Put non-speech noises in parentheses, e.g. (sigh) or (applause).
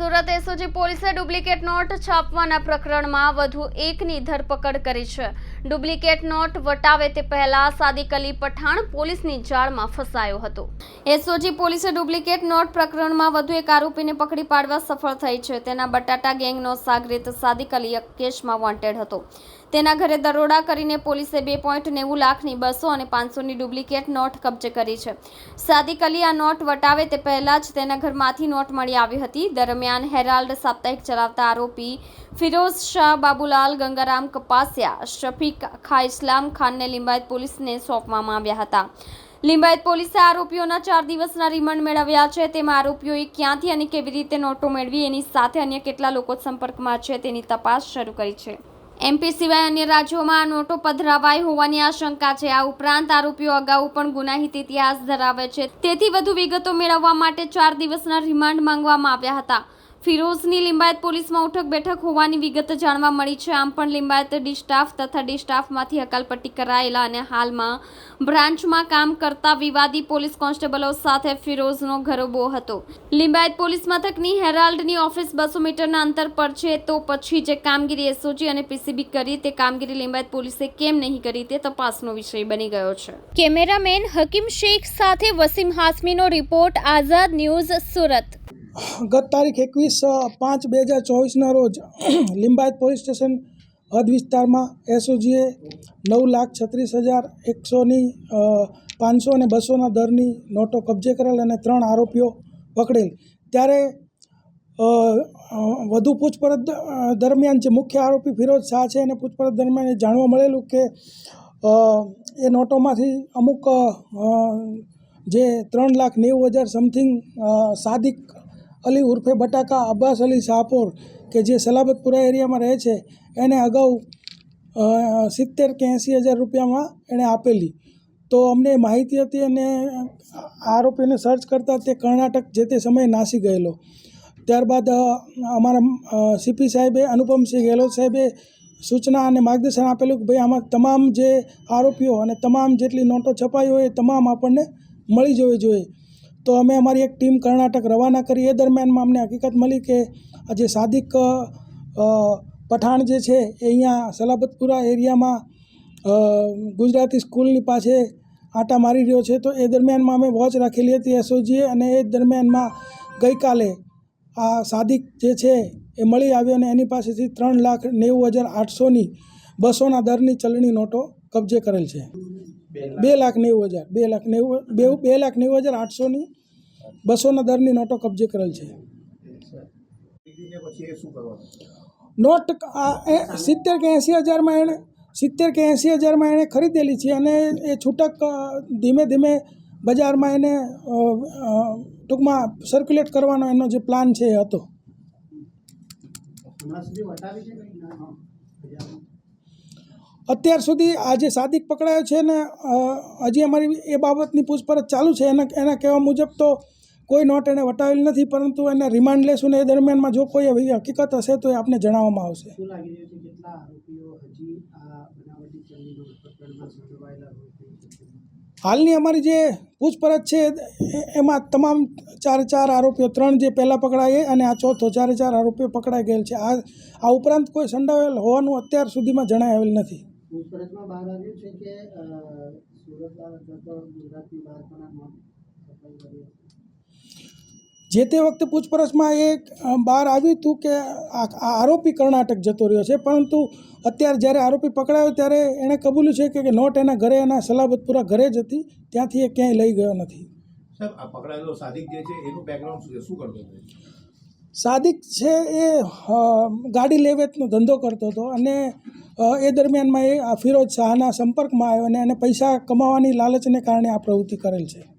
Surat SOG પોલીસે duplicate note છાપવાના પ્રકરણમાં વધુ એકની ધરપકડ કરી છે. ડુપ્લિકેટ નોટ વટાવે તે પહેલા સાદિક અલી પઠાણ પોલીસની જાળમાં ફસાયો હતો. એસઓજી પોલીસે ડુપ્લિકેટ નોટ પ્રકરણમાં વધુ એક આરોપીને પકડી પાડવા સફળ થઈ છે. તેના બટાટા ગેંગનો સાગરીત સાદિક અલી કેસમાં વોન્ટેડ હતો. તેના ઘરે દરોડા કરીને પોલીસે બે પોઈન્ટ નેવું લાખની બસો અને પાંચસોની ડુપ્લિકેટ નોટ કબજે કરી છે. સાદિક અલી આ નોટ વટાવે તે પહેલાં જ તેના ઘરમાંથી નોટ મળી આવી હતી. દરમિયાન હેરાલ્ડ સાપ્તાહિક ચલાવતા આરોપી ફિરોઝ શાહ બાબુલાલ ગંગારામ કપાસિયા, શફીક ખા ઇસ્લામ ખાનને લિંબાયત પોલીસને સોંપવામાં આવ્યા હતા. લિંબાયત પોલીસે આરોપીઓના ચાર દિવસના રિમાન્ડ મેળવ્યા છે. તેમાં આરોપીઓએ ક્યાંથી અને કેવી રીતે નોટો મેળવી, એની સાથે અન્ય કેટલા લોકો સંપર્કમાં છે તેની તપાસ શરૂ કરી છે. એમપી સિવાય અન્ય રાજ્યોમાં નોટો પધરાવાઈ હોવાની આશંકા છે. આ ઉપરાંત આરોપીઓ અગાઉ પણ ગુનાહિત ઇતિહાસ ધરાવે છે. તેથી વધુ વિગતો મેળવવા માટે ચાર દિવસના રિમાન્ડ માંગવામાં આવ્યા હતા. ફિરોઝની લિંબાયત પોલીસમાં ઉઠક બેઠક હોવાની વિગત જાણવા મળી છે. આમ પણ લિંબાયત ડી સ્ટાફ તથા ડી સ્ટાફમાંથી હકાલપટ્ટી કરાયેલા અને હાલમાં બ્રાન્ચમાં કામ કરતા વિવાદી પોલીસ કોન્સ્ટેબલો સાથે ફિરોઝનો ઘરોબો હતો. લિંબાયત પોલીસ મથકની હેરાલ્ડની ઓફિસ બસો મીટરના અંતર પર છે. તો પછી જે કામગીરી એસઓજી અને પીસીબી કરી તે કામગીરી લિંબાયત પોલીસે કેમ નહીં કરી તે તપાસનો વિષય બની ગયો છે. કેમેરામેન હકીમ શેખ સાથે વસીમ હાસમીનો રિપોર્ટ, આઝાદ ન્યૂઝ સુરત. ગત તારીખ એકવીસ પાંચ બે હજાર ચોવીસના રોજ (clears throat) લિંબાયત પોલીસ સ્ટેશન હદ વિસ્તારમાં એસઓજીએ નવ લાખ છત્રીસ હજાર એકસોની પાંચસો અને બસોના દરની નોટો કબજે કરેલ અને ત્રણ આરોપીઓ પકડેલ. ત્યારે વધુ પૂછપરછ દરમિયાન જે મુખ્ય આરોપી ફિરોજ શાહ છે એને પૂછપરછ દરમિયાન જાણવા મળેલું કે એ નોટોમાંથી અમુક જે ત્રણ લાખ નેવું હજાર સમથિંગ સાદિક અલી ઉર્ફે બટાકા અબ્બાસ અલી શાહપોર, કે જે સલાબતપુરા એરિયામાં રહે છે, એને અગાઉ સિત્તેર કે એંસી હજાર રૂપિયામાં એણે આપેલી. તો અમને માહિતી હતી અને આરોપીને સર્ચ કરતાં તે કર્ણાટક જે તે સમયે નાસી ગયેલો. ત્યારબાદ અમારા સીપી સાહેબે અનુપમસિંહ ગેહલોત સાહેબે સૂચના અને માર્ગદર્શન આપેલું કે ભાઈ આમાં તમામ જે આરોપીઓ અને તમામ જેટલી નોટો છપાઈ હોય એ તમામ આપણને મળી જવી જોઈએ. તો અમે અમારી એક ટીમ કર્ણાટક રવાના કરી. એ દરમિયાનમાં અમને હકીકત મળી કે આજે સાદિક પઠાણ જે છે એ અહીંયા સલાબતપુરા એરિયામાં ગુજરાતી સ્કૂલની પાસે આંટા મારી રહ્યો છે. તો એ દરમિયાનમાં અમે વોચ રાખેલી હતી એસઓજીએ અને એ દરમિયાનમાં ગઈકાલે આ સાદિક જે છે એ મળી આવ્યો અને એની પાસેથી ત્રણ લાખ નેવું હજાર આઠસોની બસોના દરની ચલણી નોટો કબજે કરેલ છે. બે લાખ. નેવું હજાર. બે લાખ નેવું બે બે લાખ નેવું હજાર આઠસોની બસોના દરની નોટો કબજે કરેલ છે. નોટ સિત્તેર કે એંસી હજારમાં એણે સિત્તેર કે એંસી હજારમાં એણે ખરીદેલી છે અને એ છૂટક ધીમે ધીમે બજારમાં એને ટૂંકમાં સર્ક્યુલેટ કરવાનો એનો જે પ્લાન છે એ હતો. અત્યાર સુધી આ જે સાદિક પકડાયો છે ને હજી અમારી એ બાબતની પૂછપરછ ચાલુ છે. એના એના કહેવા મુજબ તો કોઈ નોટ એને વટાવેલ નથી પરંતુ એને રિમાન્ડ લેશું ને એ દરમિયાનમાં જો કોઈ એવી હકીકત હશે તો એ આપને જણાવવામાં આવશે. હાલની અમારી જે પૂછપરછ છે એમાં તમામ ચાર ચાર આરોપીઓ ત્રણ જે પહેલાં પકડાય અને આ ચોથો ચારે ચાર આરોપીઓ પકડાઈ ગયેલ છે. આ આ ઉપરાંત કોઈ સંડાવેલ હોવાનું અત્યાર સુધીમાં જણાય આવેલ નથી. પૂછપરછમાં બહાર આવ્યું છે કે અ, અથવા તો જે તે વખતે પૂછપરછમાં એ બહાર આવ્યું હતું કે આ આ આરોપી કર્ણાટક જતો રહ્યો છે. પરંતુ અત્યારે જ્યારે આરોપી પકડાયો ત્યારે એણે કબૂલ્યું છે કે- નોટ એના ઘરે એના સલાબતપુરા ઘરે જ હતી. ત્યાંથી એ ક્યાંય લઈ ગયો નથી. સાહેબ આ પકડાયેલો સાદિક જે છે એનું બેકગ્રાઉન્ડ શું છે? શું કરતો હતો? સાદિક છે એ ગાડી લેવેતનો ધંધો કરતો હતો અને એ દરમિયાનમાં એ આ ફિરોજ શાહના સંપર્કમાં આવ્યો અને એને પૈસા કમાવાની લાલચને કારણે આ પ્રવૃત્તિ કરેલ છે.